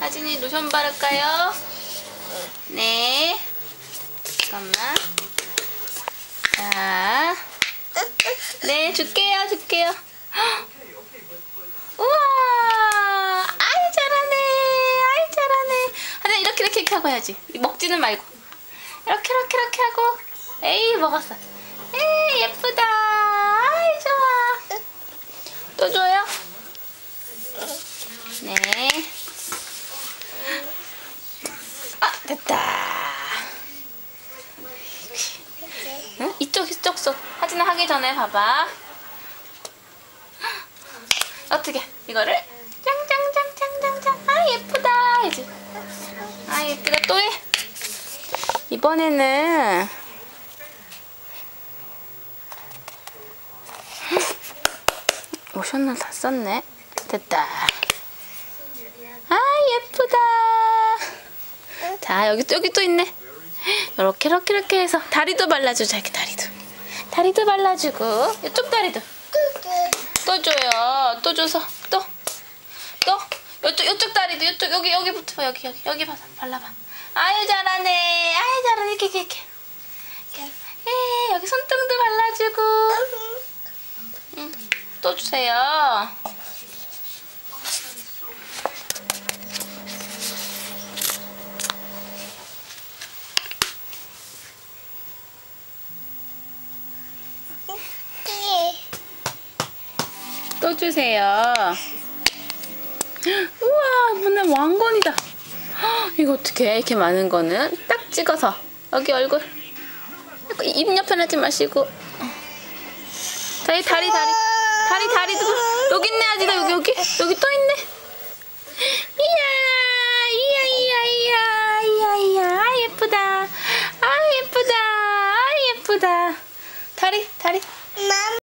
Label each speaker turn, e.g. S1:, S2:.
S1: 하진이 로션 바를까요? 네. 잠깐만. 자. 네, 줄게요, 줄게요. 헉! 우와! 아이, 잘하네. 아이, 잘하네. 하진 이렇게, 이렇게, 이렇게 하고 해야지. 먹지는 말고. 이렇게, 이렇게, 이렇게 하고. 에이, 먹었어. 에이, 예쁘다. 아이, 좋아. 또 줘요? 네. 아, 됐다. 응? 이쪽, 이쪽 손. 하진아 하기 전에 봐봐. 어떻게? 이거를 짱짱짱짱짱짱. 아, 예쁘다. 이제. 아, 예쁘다. 또 해. 이번에는 로션을 다 썼네. 됐다. 아 예쁘다. 자 여기 또 여기 또 있네. 이렇게 이렇게 이렇게 해서 다리도 발라주자 이렇게 다리도. 다리도 발라주고 이쪽 다리도 또 줘요. 또 줘서 또 또. 이쪽 이쪽 다리도 이쪽 여기 여기부터 여기 여기 여기 봐서 발라봐. 아유 잘하네. 아유 잘하네 이렇게 이렇게 이렇게. 에 여기 손등도 발라주고. 응. 또 주세요. 또 주세요. 우와, 오늘 왕건이다. 헉, 이거 어떻게 이렇게 많은 거는? 딱 찍어서. 여기 얼굴. 입 옆에 하지 마시고. 다리 다리 다리. 다리 다리도 여기 있네 아지다 여기 여기. 여기 또 있네. 이야 이야 이야 이야 이야 이야. 아 예쁘다. 아 예쁘다. 아 예쁘다 다리 다리